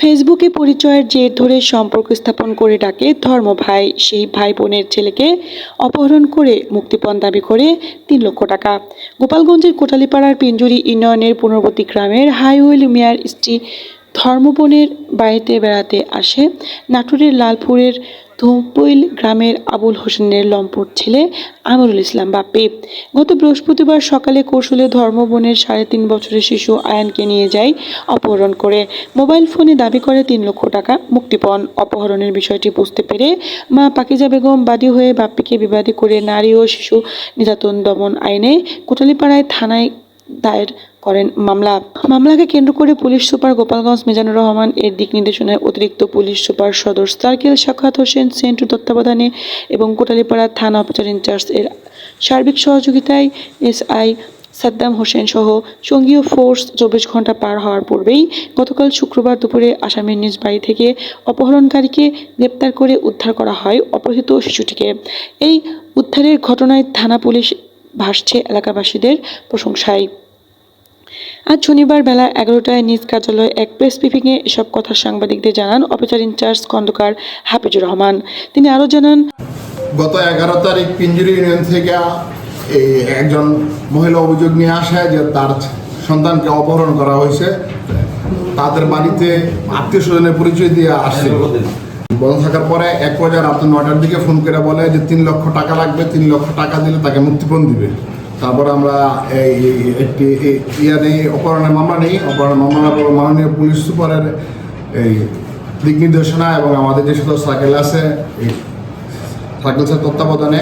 ফেসবুকে পরিচয়ের জের ধরে সম্পর্ক স্থাপন করে ডাকে ধর্ম ভাই, সেই ভাই বোনের ছেলেকে অপহরণ করে মুক্তিপণ দাবি করে তিন লক্ষ টাকা। গোপালগঞ্জের কোটালীপাড়ার পিঞ্জুরি ইউনিয়নের পুনর্বতী গ্রামের হাইওয়েল মিয়ার স্ত্রী ধর্মবনের বাড়িতে বেড়াতে আসে। নাটোরের লালপুরের ধুপইল গ্রামের আবুল হোসেনের লম্পট ছেলে আমিরুল ইসলাম বাপ্পি। গত বৃহস্পতিবার সকালে কৌশলে ধর্মবনের সাড়ে তিন বছরের শিশু আয়ানকে নিয়ে যায় অপহরণ করে। মোবাইল ফোনে দাবি করে তিন লক্ষ টাকা মুক্তিপণ। অপহরণের বিষয়টি বুঝতে পেরে মা পাকিজা বেগম বাদী হয়ে বাপ্পিকে বিবাদী করে নারী ও শিশু নির্যাতন দমন আইনে কোটালিপাড়ায় থানায় দায়ের করেন মামলা। মামলাকে কেন্দ্র করে পুলিশ সুপার গোপালগঞ্জ মিজানুর রহমান এর দিক নির্দেশনায় অতিরিক্ত পুলিশ সুপার সদর সার্কেল সাক্ষাৎ হোসেন সেন্টু তত্ত্বাবধানে এবং কোটালীপাড়া থানা অফিসার ইনচার্জ এর সার্বিক সহযোগিতায় এসআই সাদ্দাম হোসেন সহ সঙ্গীয় ফোর্স চব্বিশ ঘণ্টা পার হওয়ার পূর্বেই গতকাল শুক্রবার দুপুরে আসামির নিজ বাড়ি থেকে অপহরণকারীকে গ্রেপ্তার করে উদ্ধার করা হয় অপহৃত শিশুটিকে। এই উদ্ধারের ঘটনায় থানা পুলিশ ভাসছে এলাকাবাসীদের প্রশংসায়। আজ শনিবার বেলা এগারোটায় নিজ কার্যালয়ে এক প্রেস ব্রিফিংয়ে এসব কথা সাংবাদিকদের জানান officer in charge Khandakar Hafizur Rahman. তিনি আরও জানান, গত এগারো তারিখ পিঞ্জুরি ইউনিয়ন থেকে এই একজন মহিলা অভিযোগ নিয়ে আসে যে তার সন্তানকে অপহরণ করা হয়েছে। তাদের বাড়িতে আত্মীয় স্বজনের পরিচয় দিয়ে আসছিল বন্ধ থাকার পরে এক পর্যায়ে রাত নয়টার দিকে ফোন করে বলে যে, তিন লক্ষ টাকা লাগবে, তিন লক্ষ টাকা দিলে তাকে মুক্তিপণ দিবে। তারপর আমরা এই একটি ইয়া নেই, অপহরণের মামলা নেই। অপহরণের মামলা পর মাননীয় পুলিশ সুপারের এই দিক নির্দেশনা এবং আমাদের যে সকল সাইকেল আছে, এই সার্কেলসের তত্ত্বাবধানে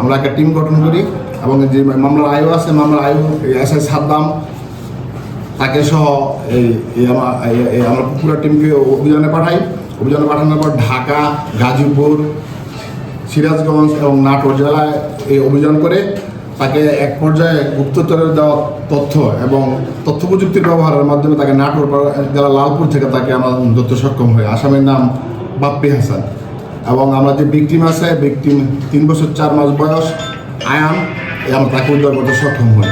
আমরা একটা টিম গঠন করি এবং যে মামলার আয়ু আছে, মামলার আয়ু এস এস সাদ্দাম, তাকে সহ এই আমরা পুরো টিমকে অভিযানে পাঠাই। অভিযানে পাঠানোর পর ঢাকা, গাজীপুর, সিরাজগঞ্জ এবং নাটোর জেলায় এই অভিযান করে তাকে এক পর্যায়ে গুপ্তচরের দেওয়া তথ্য এবং তথ্য প্রযুক্তির ব্যবহারের মাধ্যমে তাকে নাটোর জেলা লালপুর থেকে তাকে আমরা ধরতে সক্ষম হয় আসামের নাম বাপ্পি হাসান। এবং আমরা যে ভিকটিম আছে ভিকটিম তিন বছর, চার মাস বয়স, আয়ান আমরা তাকে উদ্ধার করতে সক্ষম হই।